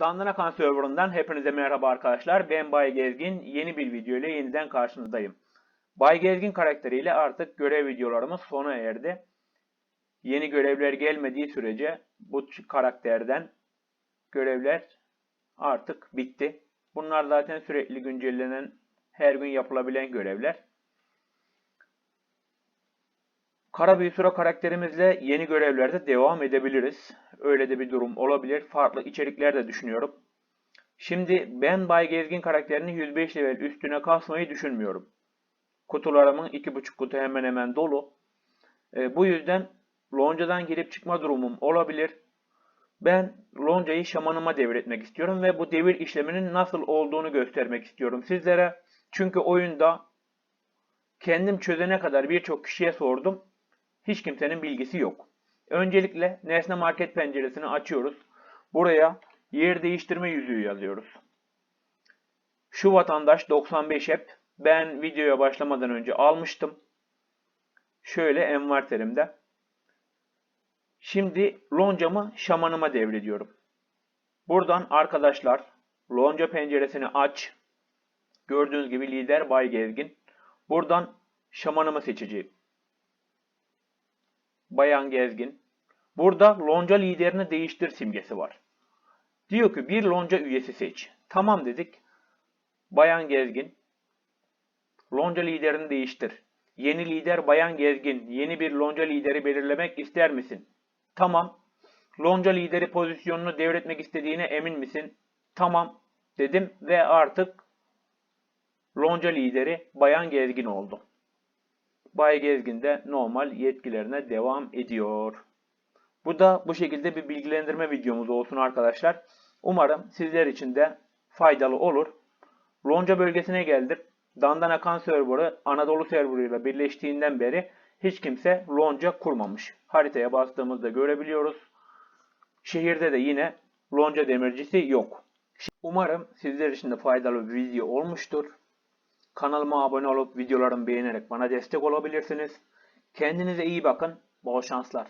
Dandana Kan serverından hepinize merhaba arkadaşlar. Ben Bay Gezgin. Yeni bir video ile yeniden karşınızdayım. Bay Gezgin karakteriyle artık görev videolarımız sona erdi. Yeni görevler gelmediği sürece bu karakterden görevler artık bitti. Bunlar zaten sürekli güncellenen, her gün yapılabilen görevler. Kara Büyüsura karakterimizle yeni görevlerde devam edebiliriz. Öyle de bir durum olabilir. Farklı içerikler de düşünüyorum. Şimdi ben Bay Gezgin karakterini 105 level üstüne kasmayı düşünmüyorum. Kutularımın 2.5 kutu hemen hemen dolu. E, bu yüzden loncadan girip çıkma durumum olabilir. Ben loncayı şamanıma devretmek istiyorum ve bu devir işleminin nasıl olduğunu göstermek istiyorum sizlere. Çünkü oyunda kendim çözene kadar birçok kişiye sordum. Hiç kimsenin bilgisi yok. Öncelikle nesne market penceresini açıyoruz. Buraya yer değiştirme yüzüğü yazıyoruz. Şu vatandaş 95 hep ben videoya başlamadan önce almıştım. Şöyle envanterimde. Şimdi loncamı şamanıma devrediyorum. Buradan arkadaşlar lonca penceresini aç. Gördüğünüz gibi lider Bay Gezgin. Buradan şamanımı seçeceğim. Bayan Gezgin. Burada lonca liderini değiştir simgesi var. Diyor ki bir lonca üyesi seç. Tamam dedik. Bayan Gezgin. Lonca liderini değiştir. Yeni lider Bayan Gezgin. Yeni bir lonca lideri belirlemek ister misin? Tamam. Lonca lideri pozisyonunu devretmek istediğine emin misin? Tamam dedim ve artık lonca lideri Bayan Gezgin oldu. Bay Gezgin de normal yetkilerine devam ediyor. Bu da bu şekilde bir bilgilendirme videomuz olsun arkadaşlar. Umarım sizler için de faydalı olur. Lonca bölgesine geldim. Dandana Kan serverı Anadolu serverıyla birleştiğinden beri hiç kimse lonca kurmamış. Haritaya bastığımızda görebiliyoruz. Şehirde de yine lonca demircisi yok. Umarım sizler için de faydalı bir video olmuştur. Kanalıma abone olup videolarımı beğenerek bana destek olabilirsiniz. Kendinize iyi bakın. Bol şanslar.